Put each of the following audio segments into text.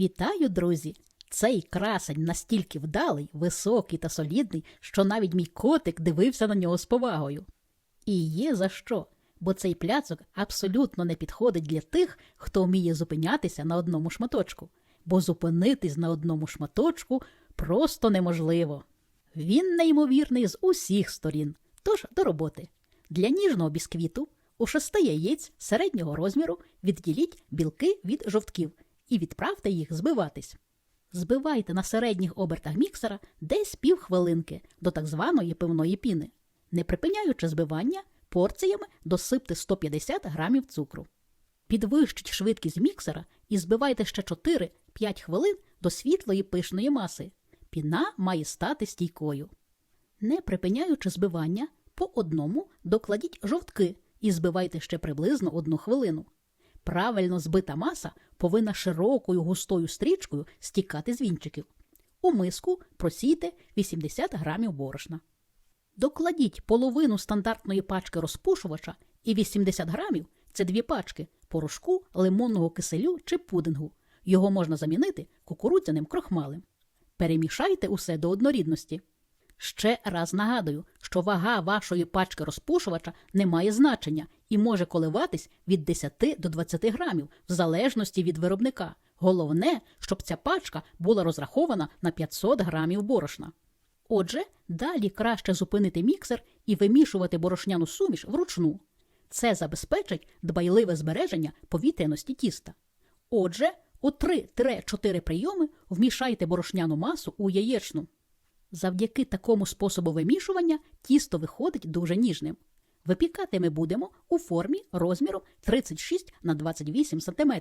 Вітаю, друзі! Цей красень настільки вдалий, високий та солідний, що навіть мій котик дивився на нього з повагою. І є за що, бо цей пляцок абсолютно не підходить для тих, хто вміє зупинятися на одному шматочку, бо зупинитись на одному шматочку просто неможливо. Він неймовірний з усіх сторін, тож до роботи. Для ніжного бісквіту у шести яєць середнього розміру відділіть білки від жовтків і відправте їх збиватись. Збивайте на середніх обертах міксера десь півхвилинки до так званої пивної піни. Не припиняючи збивання, порціями досипте 150 грамів цукру. Підвищіть швидкість міксера і збивайте ще 4-5 хвилин до світлої пишної маси. Піна має стати стійкою. Не припиняючи збивання, по одному докладіть жовтки і збивайте ще приблизно одну хвилину. Правильно збита маса повинна широкою густою стрічкою стікати з вінчиків. У миску просійте 80 грамів борошна. Докладіть половину стандартної пачки розпушувача і 80 грамів це дві пачки порошку, лимонного киселю чи пудингу. Його можна замінити кукурудзяним крохмалем. Перемішайте усе до однорідності. Ще раз нагадую, що вага вашої пачки розпушувача не має значення і може коливатись від 10 до 20 грамів, в залежності від виробника. Головне, щоб ця пачка була розрахована на 500 грамів борошна. Отже, далі краще зупинити міксер і вимішувати борошняну суміш вручну. Це забезпечить дбайливе збереження повітряності тіста. Отже, у 3-4 прийоми вмішайте борошняну масу у яєчну. Завдяки такому способу вимішування тісто виходить дуже ніжним. Випікати ми будемо у формі розміром 36 на 28 см.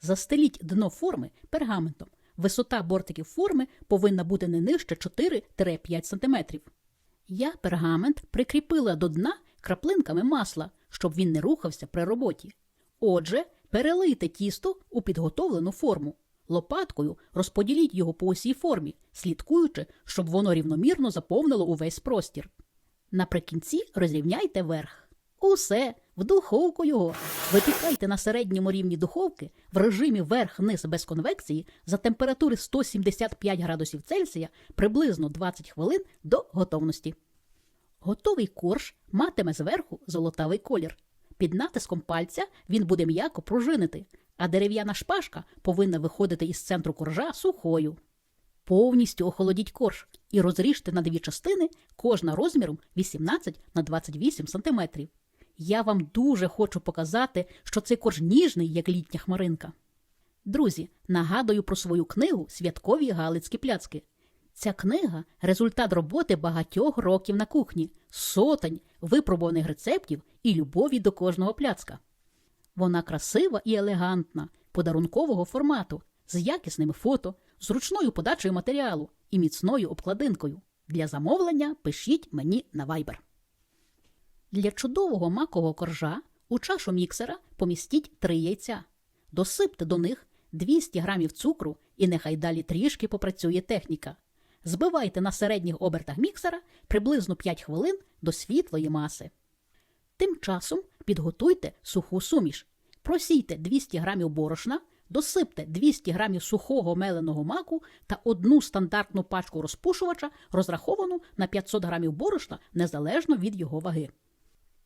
Застеліть дно форми пергаментом. Висота бортиків форми повинна бути не нижче 4-5 см. Я пергамент прикріпила до дна краплинками масла, щоб він не рухався при роботі. Отже, перелийте тісто у підготовлену форму. Лопаткою розподіліть його по усій формі, слідкуючи, щоб воно рівномірно заповнило увесь простір. Наприкінці розрівняйте верх. Усе, в духовку його. Випікайте на середньому рівні духовки в режимі верх-низ без конвекції за температури 175 градусів Цельсія приблизно 20 хвилин до готовності. Готовий корж матиме зверху золотавий колір. Під натиском пальця він буде м'яко пружинити, а дерев'яна шпажка повинна виходити із центру коржа сухою. Повністю охолодіть корж і розріжте на дві частини, кожна розміром 18 на 28 см. Я вам дуже хочу показати, що цей корж ніжний, як літня хмаринка. Друзі, нагадую про свою книгу Святкові Галицькі пляцки. Ця книга результат роботи багатьох років на кухні, сотень випробуваних рецептів і любові до кожного пляцка. Вона красива і елегантна, подарункового формату, з якісними фото, зручною подачею матеріалу і міцною обкладинкою. Для замовлення пишіть мені на Viber. Для чудового макового коржа у чашу міксера помістіть три яйця. Досипте до них 200 грамів цукру і нехай далі трішки попрацює техніка. Збивайте на середніх обертах міксера приблизно 5 хвилин до світлої маси. Тим часом підготуйте суху суміш. Просійте 200 грамів борошна, досипте 200 грамів сухого меленого маку та одну стандартну пачку розпушувача, розраховану на 500 грамів борошна незалежно від його ваги.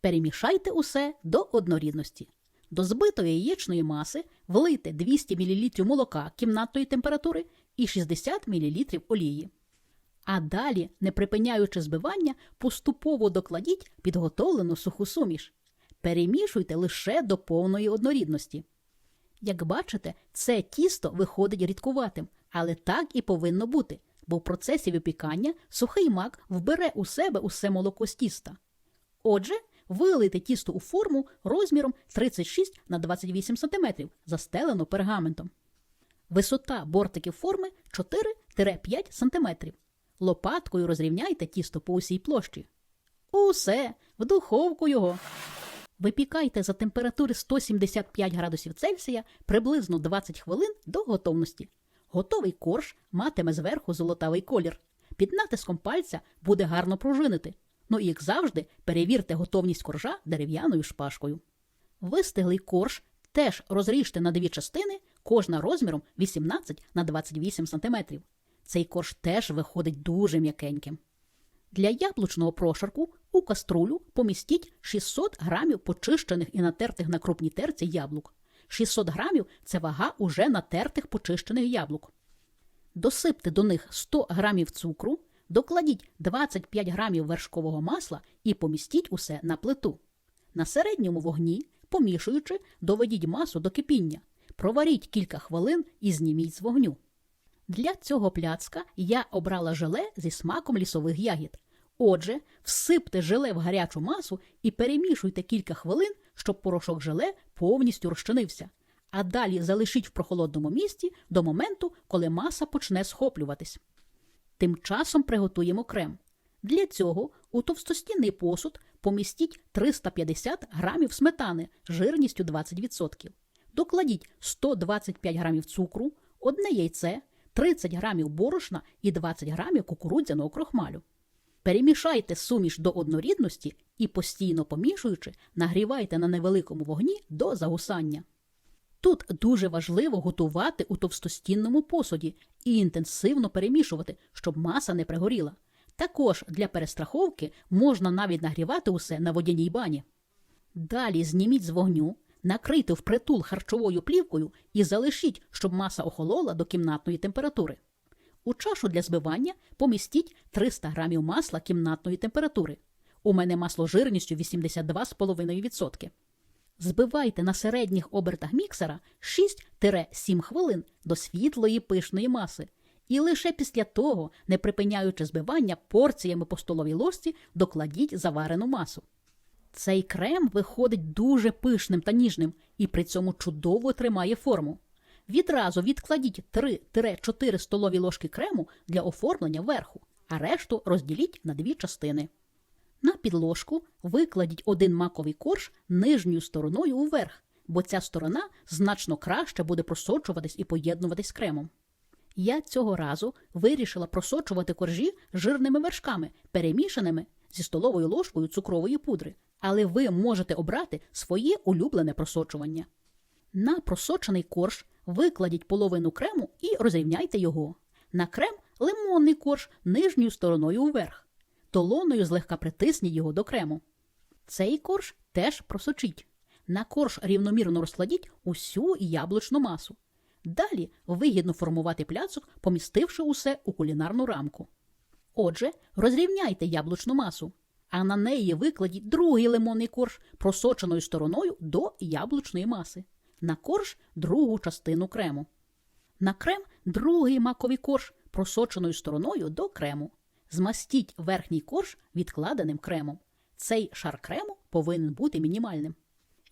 Перемішайте усе до однорідності. До збитої яєчної маси влийте 200 мл молока кімнатної температури і 60 мл олії. А далі, не припиняючи збивання, поступово докладіть підготовлену суху суміш. Перемішуйте лише до повної однорідності. Як бачите, це тісто виходить рідкуватим, але так і повинно бути, бо в процесі випікання сухий мак вбере у себе усе молоко з тіста. Отже, вилийте тісто у форму розміром 36 на 28 см, застелену пергаментом. Висота бортиків форми 4-5 см. Лопаткою розрівняйте тісто по усій площі. Усе, в духовку його. Випікайте за температури 175 градусів Цельсія приблизно 20 хвилин до готовності. Готовий корж матиме зверху золотавий колір. Під натиском пальця буде гарно пружинити. Ну і як завжди, перевірте готовність коржа дерев'яною шпажкою. Вистиглий корж теж розріжте на дві частини, кожна розміром 18 на 28 см. Цей корж теж виходить дуже м'якеньким. Для яблучного прошарку у каструлю помістіть 600 грамів почищених і натертих на крупній терці яблук. 600 грамів це вага уже натертих почищених яблук. Досипте до них 100 грамів цукру, докладіть 25 грамів вершкового масла і помістіть усе на плиту. На середньому вогні, помішуючи, доведіть масу до кипіння. Проваріть кілька хвилин і зніміть з вогню. Для цього пляцка я обрала желе зі смаком лісових ягід. Отже, всипте желе в гарячу масу і перемішуйте кілька хвилин, щоб порошок желе повністю розчинився. А далі залишіть в прохолодному місці до моменту, коли маса почне схоплюватись. Тим часом приготуємо крем. Для цього у товстостінний посуд помістіть 350 грамів сметани жирністю 20%. Докладіть 125 грамів цукру, одне яйце, 30 грамів борошна і 20 грамів кукурудзяного крохмалю. Перемішайте суміш до однорідності і, постійно помішуючи, нагрівайте на невеликому вогні до загусання. Тут дуже важливо готувати у товстостінному посуді і інтенсивно перемішувати, щоб маса не пригоріла. Також для перестраховки можна навіть нагрівати усе на водяній бані. Далі зніміть з вогню, накрийте впритул харчовою плівкою і залишіть, щоб маса охолола до кімнатної температури. У чашу для збивання помістіть 300 грамів масла кімнатної температури. У мене масло жирністю 82,5%. Збивайте на середніх обертах міксера 6-7 хвилин до світлої пишної маси. І лише після того, не припиняючи збивання порціями по столовій ложці, докладіть заварену масу. Цей крем виходить дуже пишним та ніжним і при цьому чудово тримає форму. Відразу відкладіть 3-4 столові ложки крему для оформлення верху, а решту розділіть на дві частини. На підложку викладіть один маковий корж нижньою стороною уверх, бо ця сторона значно краще буде просочуватись і поєднуватись з кремом. Я цього разу вирішила просочувати коржі жирними вершками, перемішаними зі столовою ложкою цукрової пудри, але ви можете обрати своє улюблене просочування. На просочений корж викладіть половину крему і розрівняйте його. На крем лимонний корж нижньою стороною уверх. Толоною злегка притисніть його до крему. Цей корж теж просочіть. На корж рівномірно розкладіть усю яблучну масу. Далі вигідно формувати пляцок, помістивши усе у кулінарну рамку. Отже, розрівняйте яблучну масу, а на неї викладіть другий лимонний корж просоченою стороною до яблучної маси. На корж другу частину крему. На крем другий маковий корж просоченою стороною до крему. Змастіть верхній корж відкладеним кремом. Цей шар крему повинен бути мінімальним.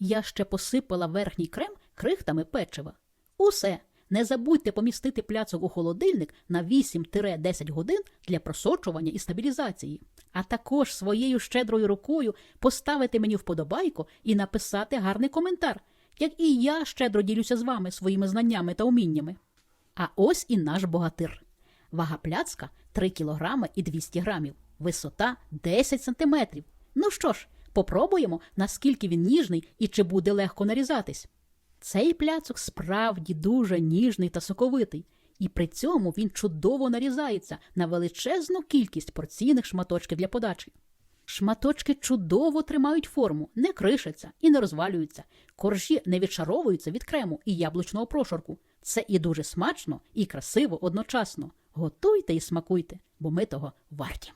Я ще посипала верхній крем крихтами печива. Усе. Не забудьте помістити пляцок у холодильник на 8-10 годин для просочування і стабілізації, а також своєю щедрою рукою поставити мені вподобайку і написати гарний коментар, як і я щедро ділюся з вами своїми знаннями та уміннями. А ось і наш богатир. Вага пляцка 3 кг і 200 грамів, висота 10 см. Ну що ж, попробуємо, наскільки він ніжний і чи буде легко нарізатись. Цей пляцок справді дуже ніжний та соковитий, і при цьому він чудово нарізається на величезну кількість порційних шматочків для подачі. Шматочки чудово тримають форму, не кришаться і не розвалюються, коржі не відшаровуються від крему і яблучного прошарку. Це і дуже смачно, і красиво одночасно. Готуйте і смакуйте, бо ми того варті.